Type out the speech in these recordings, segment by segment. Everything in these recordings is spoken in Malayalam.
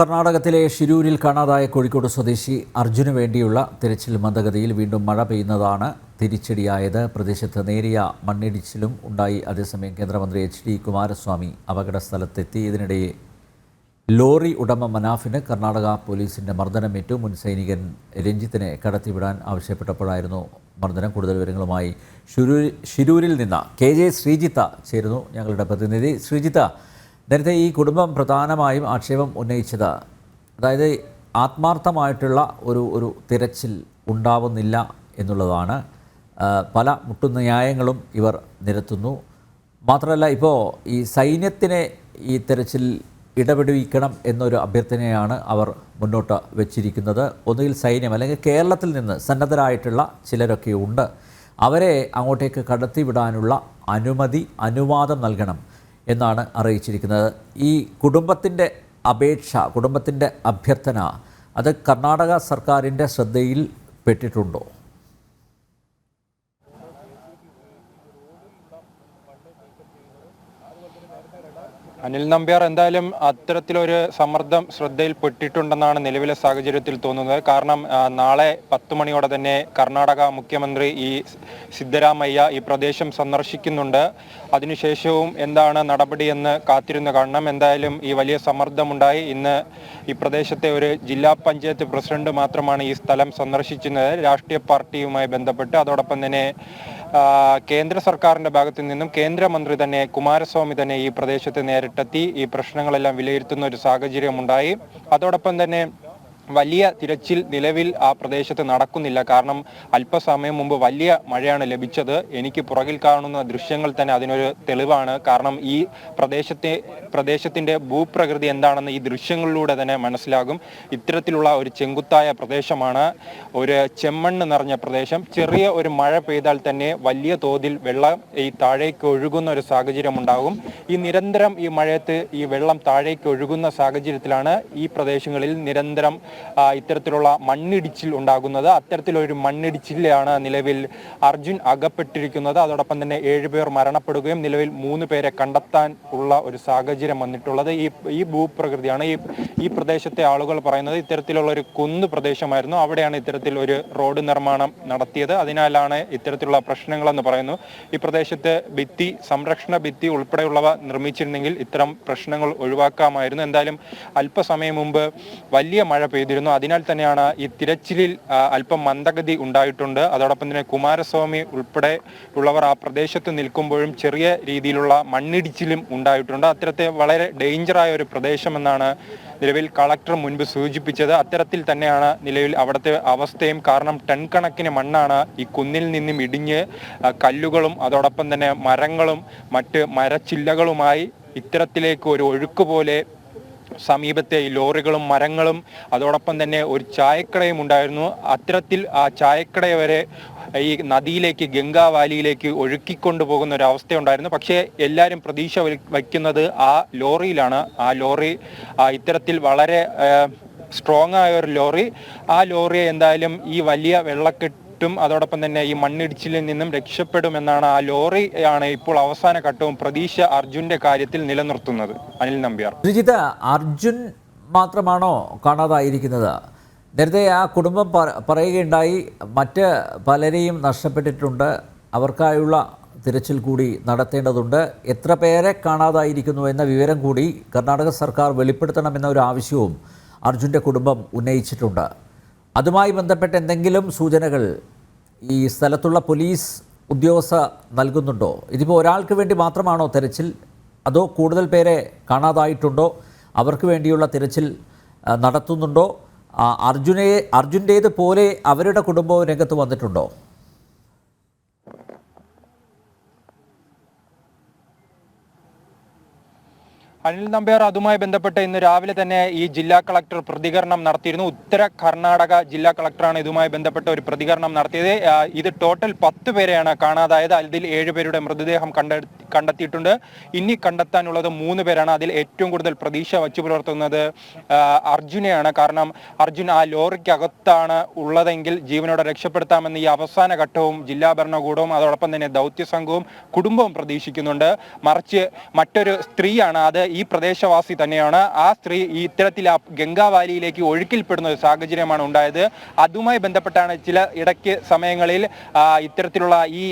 കർണാടകത്തിലെ ഷിരൂരിൽ കാണാതായ കോഴിക്കോട് സ്വദേശി അർജുന് വേണ്ടിയുള്ള തിരച്ചിൽ മന്ദഗതിയിൽ വീണ്ടും മഴ പെയ്യുന്നതാണ് തിരിച്ചടിയായത്. പ്രദേശത്ത് നേരിയ മണ്ണിടിച്ചിലും ഉണ്ടായി. അതേസമയം കേന്ദ്രമന്ത്രി എച്ച് ഡി കുമാരസ്വാമി അപകട സ്ഥലത്തെത്തി ഇതിനിടെ ലോറി ഉടമ മനാഫിന് കർണാടക പോലീസിന്റെ മർദ്ദനമേറ്റു മുൻ സൈനികൻ രഞ്ജിത്തിനെ കടത്തിവിടാൻ ആവശ്യപ്പെട്ടപ്പോഴായിരുന്നു മർദ്ദനം. കൂടുതൽ വിവരങ്ങളുമായി ഷിരൂരിൽ നിന്ന് കെ ജെ ശ്രീജിത്ത ചേരുന്നു. ഞങ്ങളുടെ പ്രതിനിധി ശ്രീജിത്ത നേരത്തെ ഈ കുടുംബം പ്രധാനമായും ആക്ഷേപം ഉന്നയിച്ചത് അതായത് ആത്മാർത്ഥമായിട്ടുള്ള ഒരു ഒരു തിരച്ചിൽ ഉണ്ടാവുന്നില്ല എന്നുള്ളതാണ്. പല മുട്ടുന്ന ന്യായങ്ങളും ഇവർ നിരത്തുന്നു. മാത്രമല്ല ഇപ്പോൾ ഈ സൈന്യത്തിനെ ഈ തിരച്ചിൽ ഇടപെടുവിക്കണം എന്നൊരു അഭ്യർത്ഥനയാണ് അവർ മുന്നോട്ട് വെച്ചിരിക്കുന്നത്. ഒന്നുകിൽ സൈന്യം അല്ലെങ്കിൽ കേരളത്തിൽ നിന്ന് സന്നദ്ധരായിട്ടുള്ള ചിലരൊക്കെ ഉണ്ട്. അവരെ അങ്ങോട്ടേക്ക് കടത്തിവിടാനുള്ള അനുമതി അനുവാദം നൽകണം. എന്നാണ് അറിയിച്ചിരിക്കുന്നത്. ഈ കുടുംബത്തിന്റെ അപേക്ഷ കുടുംബത്തിന്റെ അഭ്യർത്ഥന അത് കർണാടക സർക്കാരിന്റെ ശ്രദ്ധയിൽ പെട്ടിട്ടുണ്ടോ? അനിൽ നമ്പ്യാർ എന്തായാലും അത്തരത്തിലൊരു സമ്മർദ്ദം ശ്രദ്ധയിൽപ്പെട്ടിട്ടുണ്ടെന്നാണ് നിലവിലെ സാഹചര്യത്തിൽ തോന്നുന്നത്. കാരണം നാളെ പത്ത് മണിയോടെ തന്നെ കർണാടക മുഖ്യമന്ത്രി ഈ സിദ്ധരാമയ്യ ഈ പ്രദേശം സന്ദർശിക്കുന്നുണ്ട്. അതിനുശേഷവും എന്താണ് നടപടിയെന്ന് കാത്തിരുന്ന് കാണണം. എന്തായാലും ഈ വലിയ സമ്മർദ്ദമുണ്ടായി. ഇന്ന് ഈ പ്രദേശത്തെ ഒരു ജില്ലാ പഞ്ചായത്ത് പ്രസിഡന്റ് മാത്രമാണ് ഈ സ്ഥലം സന്ദർശിക്കുന്നത് രാഷ്ട്രീയ പാർട്ടിയുമായി ബന്ധപ്പെട്ട് അതോടൊപ്പം തന്നെ കേന്ദ്ര സർക്കാരിന്റെ ഭാഗത്തു നിന്നും കേന്ദ്രമന്ത്രി തന്നെ കുമാരസ്വാമി തന്നെ ഈ പ്രദേശത്ത് നേരിട്ടെത്തി ഈ പ്രശ്നങ്ങളെല്ലാം വിലയിരുത്തുന്ന ഒരു സാഹചര്യം ഉണ്ടായി അതോടൊപ്പം തന്നെ വലിയ തിരച്ചിൽ നിലവിൽ ആ പ്രദേശത്ത് നടക്കുന്നില്ല. കാരണം അല്പസമയം മുമ്പ് വലിയ മഴയാണ് ലഭിച്ചത്. എനിക്ക് പുറകിൽ കാണുന്ന ദൃശ്യങ്ങൾ തന്നെ അതിനൊരു തെളിവാണ്. കാരണം ഈ പ്രദേശത്തെ പ്രദേശത്തിന്റെ ഭൂപ്രകൃതി എന്താണെന്ന് ഈ ദൃശ്യങ്ങളിലൂടെ തന്നെ മനസ്സിലാകും. ഇത്തരത്തിലുള്ള ഒരു ചെങ്കുത്തായ പ്രദേശമാണ് ഒരു ചെമ്മണ്ണ് നിറഞ്ഞ പ്രദേശം. ചെറിയ ഒരു മഴ പെയ്താൽ തന്നെ വലിയ തോതിൽ വെള്ളം ഈ താഴേക്ക് ഒഴുകുന്ന ഒരു സാഹചര്യം ഉണ്ടാകും. ഈ നിരന്തരം ഈ മഴയത്ത് ഈ വെള്ളം താഴേക്ക് ഒഴുകുന്ന സാഹചര്യത്തിലാണ് ഈ പ്രദേശങ്ങളിൽ നിരന്തരം ഇത്തരത്തിലുള്ള മണ്ണിടിച്ചിൽ ഉണ്ടാകുന്നത്. അത്തരത്തിലൊരു മണ്ണിടിച്ചിലാണ് നിലവിൽ അർജുൻ അകപ്പെട്ടിരിക്കുന്നത്. അതോടൊപ്പം തന്നെ ഏഴുപേർ മരണപ്പെടുകയും നിലവിൽ മൂന്ന് പേരെ കണ്ടെത്താൻ ഉള്ള ഒരു സാഹചര്യം വന്നിട്ടുള്ളത്. ഈ ഈ ഭൂപ്രകൃതിയാണ്. ഈ ഈ പ്രദേശത്തെ ആളുകൾ പറയുന്നത് ഇത്തരത്തിലുള്ള ഒരു കുന്ന് പ്രദേശമായിരുന്നു. അവിടെയാണ് ഇത്തരത്തിൽ ഒരു റോഡ് നിർമ്മാണം നടത്തിയത്. അതിനാലാണ് ഇത്തരത്തിലുള്ള പ്രശ്നങ്ങളെന്ന് പറയുന്നു. ഈ പ്രദേശത്ത് ഭിത്തി സംരക്ഷണ ഭിത്തി ഉൾപ്പെടെയുള്ളവ നിർമ്മിച്ചിരുന്നെങ്കിൽ ഇത്തരം പ്രശ്നങ്ങൾ ഒഴിവാക്കാമായിരുന്നു. എന്തായാലും അല്പസമയം മുമ്പ് വലിയ മഴ പെയ്തിരുന്നു അതിനാൽ തന്നെയാണ് ഈ തിരച്ചിലിൽ അല്പം മന്ദഗതി ഉണ്ടായിട്ടുണ്ട്. അതോടൊപ്പം തന്നെ കുമാരസ്വാമി ഉൾപ്പെടെ ഉള്ളവർ ആ പ്രദേശത്ത് നിൽക്കുമ്പോഴും ചെറിയ രീതിയിലുള്ള മണ്ണിടിച്ചിലും ഉണ്ടായിട്ടുണ്ട്. അത്തരത്തെ വളരെ ഡേഞ്ചറായ ഒരു പ്രദേശമെന്നാണ് നിലവിൽ കളക്ടർ മുൻപ് സൂചിപ്പിച്ചത്. അത്തരത്തിൽ തന്നെയാണ് നിലവിൽ അവിടുത്തെ അവസ്ഥയും. കാരണം ടൺ കണക്കിന് മണ്ണാണ് ഈ കുന്നിൽ നിന്നും ഇടിഞ്ഞ് കല്ലുകളും അതോടൊപ്പം തന്നെ മരങ്ങളും മറ്റ് മരച്ചില്ലകളുമായി ഇത്തരത്തിലേക്ക് ഒരു ഒഴുക്ക് പോലെ സമീപത്തെ ലോറികളും മരങ്ങളും അതോടൊപ്പം തന്നെ ഒരു ചായക്കടയും ഉണ്ടായിരുന്നു. അത്തരത്തിൽ ആ ചായക്കട വരെ ഈ നദിയിലേക്ക് ഗംഗാ വാലിയിലേക്ക് ഒഴുക്കിക്കൊണ്ടു പോകുന്ന ഒരു അവസ്ഥയുണ്ടായിരുന്നു. പക്ഷേ എല്ലാവരും പ്രതീക്ഷ വയ്ക്കുന്നത് ആ ലോറിയിലാണ്. ആ ലോറി ഇത്തരത്തിൽ വളരെ സ്ട്രോങ് ആയ ഒരു ലോറി. ആ ലോറിയെ എന്തായാലും ഈ വലിയ വെള്ളക്കെട്ടും അതോടൊപ്പം തന്നെ ഈ മണ്ണിടിച്ചിലിൽ നിന്നും രക്ഷപ്പെടുമെന്നാണ് ആ ലോറി ആണ് ഇപ്പോൾ അവസാന ഘട്ടവും പ്രതീക്ഷ അർജുന്റെ കാര്യത്തിൽ നിലനിർത്തുന്നത്. അനിൽ നമ്പ്യാർ. സുജിത അർജുൻ മാത്രമാണോ കാണാതായിരിക്കുന്നത്? നേരത്തെ ആ കുടുംബം പറയുകയുണ്ടായി. മറ്റ് പലരെയും നഷ്ടപ്പെട്ടിട്ടുണ്ട്. അവർക്കായുള്ള തിരച്ചിൽ കൂടി നടത്തേണ്ടതുണ്ട്. എത്ര പേരെ കാണാതായിരിക്കുന്നു എന്ന വിവരം കൂടി കർണാടക സർക്കാർ വെളിപ്പെടുത്തണമെന്ന ഒരു ആവശ്യവും അർജുന്റെ കുടുംബം ഉന്നയിച്ചിട്ടുണ്ട്. അതുമായി ബന്ധപ്പെട്ട എന്തെങ്കിലും സൂചനകൾ ഈ സ്ഥലത്തുള്ള പോലീസ് ഉദ്യോഗസ്ഥ നൽകുന്നുണ്ടോ? ഇതിപ്പോൾ ഒരാൾക്ക് വേണ്ടി മാത്രമാണോ തെരച്ചിൽ? അതോ കൂടുതൽ പേരെ കാണാതായിട്ടുണ്ടോ? അവർക്ക് വേണ്ടിയുള്ള തിരച്ചിൽ നടത്തുന്നുണ്ടോ? അർജുനെ അർജുന്റേത് പോലെ അവരുടെ കുടുംബവും രംഗത്ത് വന്നിട്ടുണ്ടോ? അനിൽ നമ്പ്യാർ അതുമായി ബന്ധപ്പെട്ട് ഇന്ന് രാവിലെ തന്നെ ഈ ജില്ലാ കളക്ടർ പ്രതികരണം നടത്തിയിരുന്നു. ഉത്തര കർണാടക ജില്ലാ കളക്ടറാണ് ഇതുമായി ബന്ധപ്പെട്ട ഒരു പ്രതികരണം നടത്തിയത്. ഇത് ടോട്ടൽ പത്ത് പേരെയാണ് കാണാതായത്. അതിൽ ഏഴുപേരുടെ മൃതദേഹം കണ്ടെ കണ്ടെത്തിയിട്ടുണ്ട്. ഇനി കണ്ടെത്താനുള്ളത് മൂന്ന് പേരാണ്. അതിൽ ഏറ്റവും കൂടുതൽ പ്രതീക്ഷ വച്ചു പുലർത്തുന്നത് അർജുനെയാണ്. കാരണം അർജുൻ ആ ലോറിക്കകത്താണ് ഉള്ളതെങ്കിൽ ജീവനോടെ രക്ഷപ്പെടുത്താമെന്ന് ഈ അവസാന ഘട്ടവും ജില്ലാ ഭരണകൂടവും അതോടൊപ്പം തന്നെ ദൗത്യ സംഘവും കുടുംബവും പ്രതീക്ഷിക്കുന്നുണ്ട്. മറിച്ച് മറ്റൊരു സ്ത്രീയാണ്. അത് ഈ പ്രദേശവാസി തന്നെയാണ്. ആ സ്ത്രീ ഈ ഇത്തരത്തിൽ ആ ഗംഗാവാലിയിലേക്ക് ഒഴുക്കിൽപ്പെടുന്ന ഒരു സാഹചര്യമാണ് ഉണ്ടായത്. അതുമായി ബന്ധപ്പെട്ടാണ് ചില ഇടയ്ക്ക് സമയങ്ങളിൽ ഇത്തരത്തിലുള്ള ഈ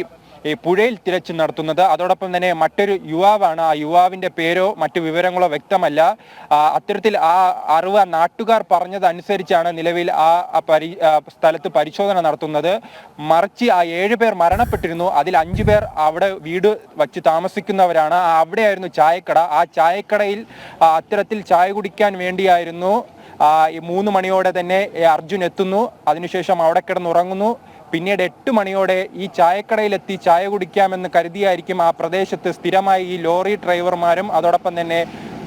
ഈ പുഴയിൽ തിരച്ചിൽ നടത്തുന്നത്. അതോടൊപ്പം തന്നെ മറ്റൊരു യുവാവാണ്. ആ യുവാവിന്റെ പേരോ മറ്റു വിവരങ്ങളോ വ്യക്തമല്ല. അത്തരത്തിൽ ആ അറിവ് നാട്ടുകാർ പറഞ്ഞതനുസരിച്ചാണ് നിലവിൽ ആ പരി സ്ഥലത്ത് പരിശോധന നടത്തുന്നത്. മറിച്ച് ആ ഏഴ് പേർ മരണപ്പെട്ടിരുന്നു. അതിൽ അഞ്ചു പേർ അവിടെ വീട് വച്ച് താമസിക്കുന്നവരാണ്. അവിടെയായിരുന്നു ചായക്കട. ആ ചായക്കടയിൽ അത്തരത്തിൽ ചായ കുടിക്കാൻ വേണ്ടിയായിരുന്നു മൂന്ന് മണിയോടെ തന്നെ അർജുൻ എത്തുന്നു. അതിനുശേഷം അവിടെ കിടന്നുറങ്ങുന്നു. പിന്നീട് എട്ട് മണിയോടെ ഈ ചായക്കടയിലെത്തി ചായ കുടിക്കാമെന്ന് കരുതിയായിരിക്കും ആ പ്രദേശത്ത് സ്ഥിരമായി ഈ ലോറി ഡ്രൈവർമാരും. അതോടൊപ്പം തന്നെ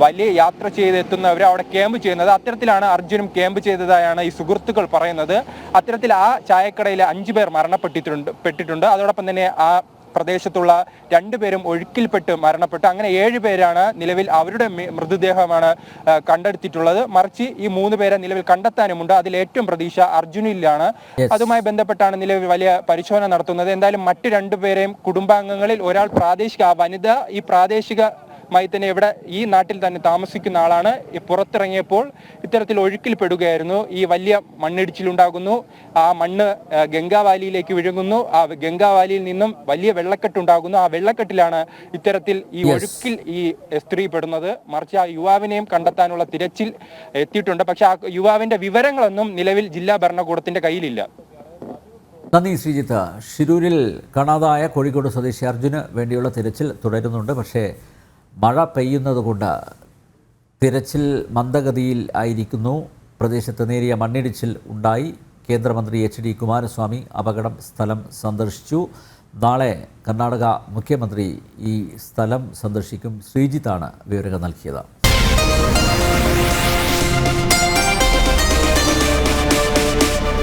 വലിയ യാത്ര ചെയ്തെത്തുന്നവർ അവിടെ ക്യാമ്പ് ചെയ്യുന്നത്. അത്തരത്തിലാണ് അർജുനും ക്യാമ്പ് ചെയ്തതായാണ് ഈ സുഹൃത്തുക്കൾ പറയുന്നത്. അത്തരത്തിൽ ആ ചായക്കടയിൽ അഞ്ചു പേർ മരണപ്പെട്ടിട്ടുണ്ട് പെട്ടിട്ടുണ്ട്. അതോടൊപ്പം തന്നെ ആ പ്രദേശത്തുള്ള രണ്ടുപേരും ഒഴുക്കിൽപ്പെട്ട് മരണപ്പെട്ടു. അങ്ങനെ ഏഴ് പേരാണ് നിലവിൽ അവരുടെ മൃതദേഹമാണ് കണ്ടെടുത്തിട്ടുള്ളത്. മറിച്ച് ഈ മൂന്ന് പേരെ നിലവിൽ കണ്ടെത്താനുമുണ്ട്. അതിൽ ഏറ്റവും പ്രതീക്ഷ അർജുനിലാണ്. അതുമായി ബന്ധപ്പെട്ടാണ് നിലവിൽ വലിയ പരിശോധന നടത്തുന്നത്. എന്തായാലും മറ്റു രണ്ടുപേരെയും കുടുംബാംഗങ്ങളിൽ ഒരാൾ പ്രാദേശിക ആ വനിത ഈ പ്രാദേശികമായി തന്നെ ഇവിടെ ഈ നാട്ടിൽ തന്നെ താമസിക്കുന്ന ആളാണ്. ഈ പുറത്തിറങ്ങിയപ്പോൾ ഇത്തരത്തിൽ ഒഴുക്കിൽ ഒഴുക്കിൽപ്പെടുകയായിരുന്നു. ഈ വലിയ മണ്ണിടിച്ചിലുണ്ടാകുന്നു. ആ മണ്ണ് ഗംഗാവാലിയിലേക്ക് വിഴുങ്ങുന്നു. ആ ഗംഗാവാലിയിൽ നിന്നും വലിയ വെള്ളക്കെട്ടുണ്ടാകുന്നു. ആ വെള്ളക്കെട്ടിലാണ് ഇത്തരത്തിൽ ഈ ഒഴുക്കിൽ ഈ സ്ത്രീ പെടുന്നത് മറിച്ച് ആ യുവാവിനെയും കണ്ടെത്താനുള്ള തിരച്ചിൽ എത്തിയിട്ടുണ്ട്. പക്ഷെ ആ യുവാവിന്റെ വിവരങ്ങളൊന്നും നിലവിൽ ജില്ലാ ഭരണകൂടത്തിന്റെ കയ്യിലില്ല. നന്ദി ശ്രീജിത്ത്. ഷിരൂരിൽ കാണാതായ കോഴിക്കോട് സ്വദേശി അർജുന് വേണ്ടിയുള്ള തിരച്ചിൽ തുടരുന്നുണ്ട്. പക്ഷേ മഴ പെയ്യുന്നതുകൊണ്ട് തിരച്ചിൽ മന്ദഗതിയിൽ ആയിരിക്കുന്നു. പ്രദേശത്ത് നേരിയ മണ്ണിടിച്ചിൽ ഉണ്ടായി. കേന്ദ്രമന്ത്രി എച്ച് ഡി കുമാരസ്വാമി അപകടം സ്ഥലം സന്ദർശിച്ചു. നാളെ കർണാടക മുഖ്യമന്ത്രി ഈ സ്ഥലം സന്ദർശിക്കും. ശ്രീജിത്താണ് വിവരങ്ങൾ നൽകിയത്.